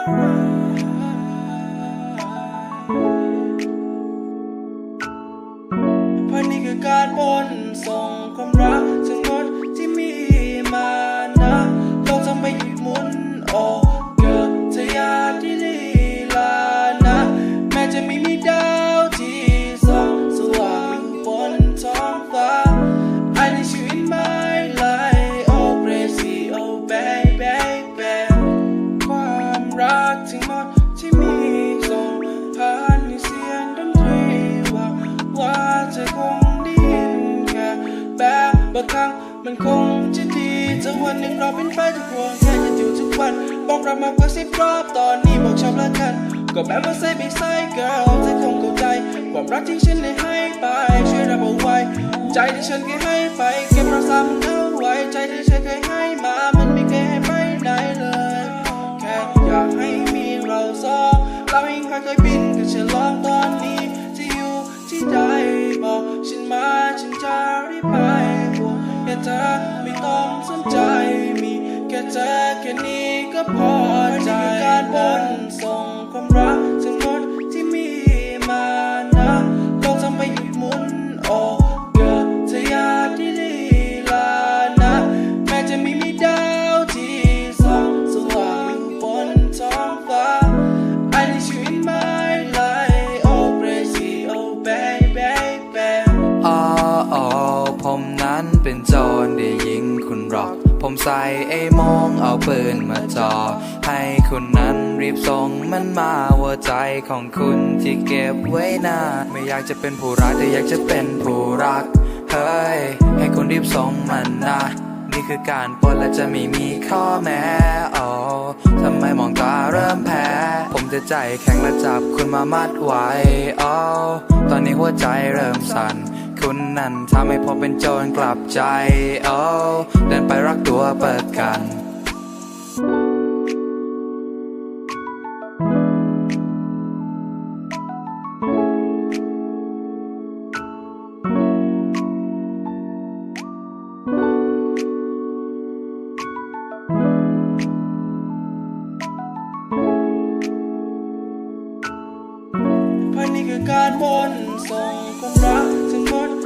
เพันนี้คือการบนส่งความรัก มันคงจะดีจะวันหนึ่งเราเป็นแฟนจะห่วงแค่จะอยู่ทุกวันบอกเรามากกว่าสิบรอบตอนนี้บอกชอบและกันก็แบบว่า say big side girl เธอคงเข้าใจความรักที่ฉันได้ให้ไปช่วยรับเอาไว้ ใจที่ฉันเคยให้ไปเก็บรักษามันเอาไว้ใจที่ฉันเคยให้มามันไม่เคยให้ไปไหนเลยแค่อยากให้มีเราสองเราเองเคยบินกับฉันลองตอนนี้จะอยู่ที่ใดบอกฉันมาฉั เธอแค่นี้ก็พอใจการบน ผมใส่ไอ้โมงเอาปืนมาจ่อให้คุณนั้นรีบส่งมันมาหัวใจของคุณที่เก็บไว้นาไม่อยากจะเป็นผู้รักแต่อยากจะเป็นผู้รัก เฮ้ย ให้คุณรีบส่งมันนะ นี่คือการปล้นและจะไม่มีข้อแม้โอ้ทำไมมองตาเริ่มแพ้ ผมจะใจแข็งและจับคุณมามัดไว้โอ้ตอนนี้หัวใจเริ่มสั่น คุณนั่นทำให้ผมเป็นโจรกลับใจโอ้เดินไปรักตัวเปิดกันพราะนี่คือการบนส่งความรัก what